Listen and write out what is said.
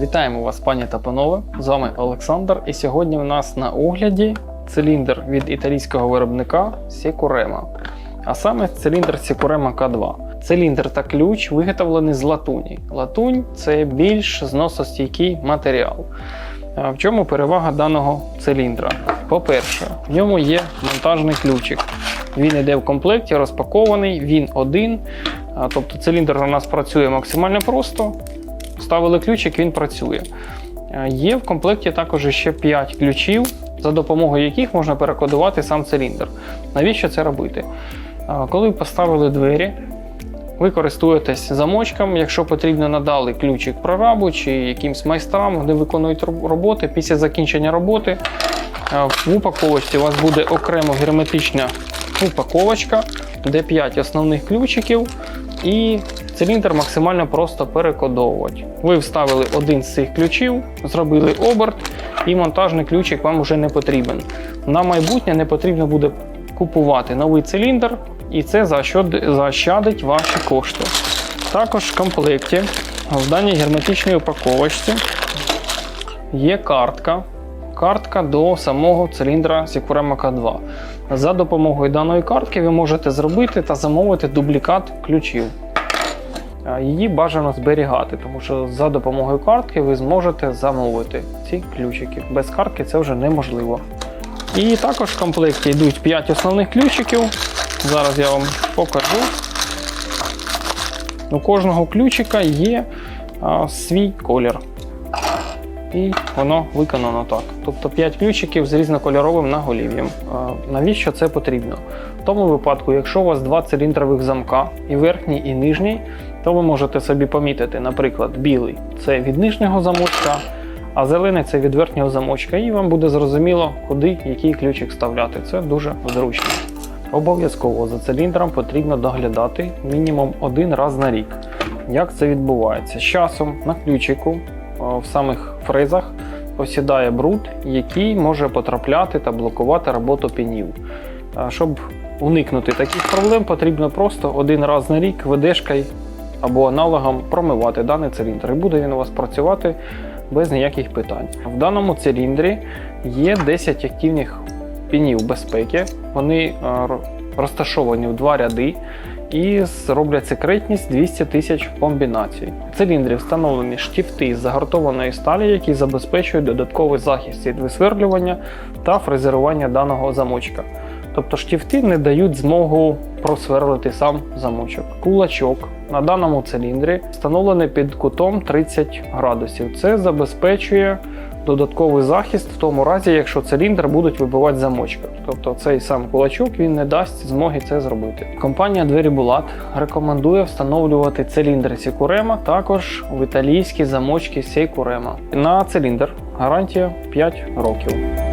Вітаємо вас, пані та панове! З вами Олександр, і сьогодні у нас на огляді циліндр від італійського виробника Securema. А саме циліндр Securema K2. Циліндр та ключ виготовлені з латуні. Латунь це більш зносостійкий матеріал. В чому перевага даного циліндра? По-перше, в ньому є монтажний ключик. Він йде в комплекті, розпакований, він один. Тобто циліндр у нас працює максимально просто. Вставили ключик, він працює. Е, Є в комплекті також ще 5 ключів, за допомогою яких можна перекодувати сам циліндр. Навіщо це робити? Е, Коли поставили двері, ви користуєтесь замочком, якщо потрібно, надали ключик прорабу чи якимсь майстрам, вони виконують роботи. Після закінчення роботи е, в упаковочці у вас буде окремо герметична упаковочка, де 5 основних ключиків, і циліндр максимально просто перекодовувати. Ви вставили один з цих ключів, зробили оберт, і монтажний ключик вам вже не потрібен. На майбутнє не потрібно буде купувати новий циліндр, і це заощадить ваші кошти. Також в комплекті в даній герметичній упаковочці є картка. Картка до самого циліндра Securema K2. За допомогою даної картки ви можете зробити та замовити дублікат ключів. Її бажано зберігати, тому що за допомогою картки ви зможете замовити ці ключики. Без картки це вже неможливо. І також в комплекті йдуть 5 основних ключиків. Зараз я вам покажу. У кожного ключика є а, свій колір. І воно виконано так. Тобто 5 ключиків з різнокольоровим наголів'ям. Навіщо це потрібно? В тому випадку, якщо у вас два циліндрових замка, і верхній, і нижній, то ви можете собі помітити, наприклад, білий це від нижнього замочка, а зелений це від верхнього замочка. І вам буде зрозуміло, куди який ключик вставляти. Це дуже зручно. Обов'язково за циліндром потрібно доглядати мінімум один раз на рік. Як це відбувається? З часом на ключику в самих фрезах осідає бруд, який може потрапляти та блокувати роботу пінів. Щоб уникнути таких проблем, потрібно просто один раз на рік ведешкою або аналогом промивати даний циліндр. І буде він у вас працювати без ніяких питань. В даному циліндрі є 10 активних пінів безпеки. Вони е, розташовані в два ряди і роблять секретність 200 тисяч комбінацій. В циліндрі встановлені штифти з загартованої сталі, які забезпечують додатковий захист від висверлювання та фрезерування даного замочка. Тобто штифти не дають змогу просверлити сам замочок. Кулачок на даному циліндрі встановлений під кутом 30 градусів. Це забезпечує додатковий захист в тому разі, якщо циліндр будуть вибивати замочка. Тобто цей сам кулачок він не дасть змоги це зробити. Компанія Двері Булат рекомендує встановлювати циліндри Securema також в італійські замочки Securema. На циліндр гарантія 5 років.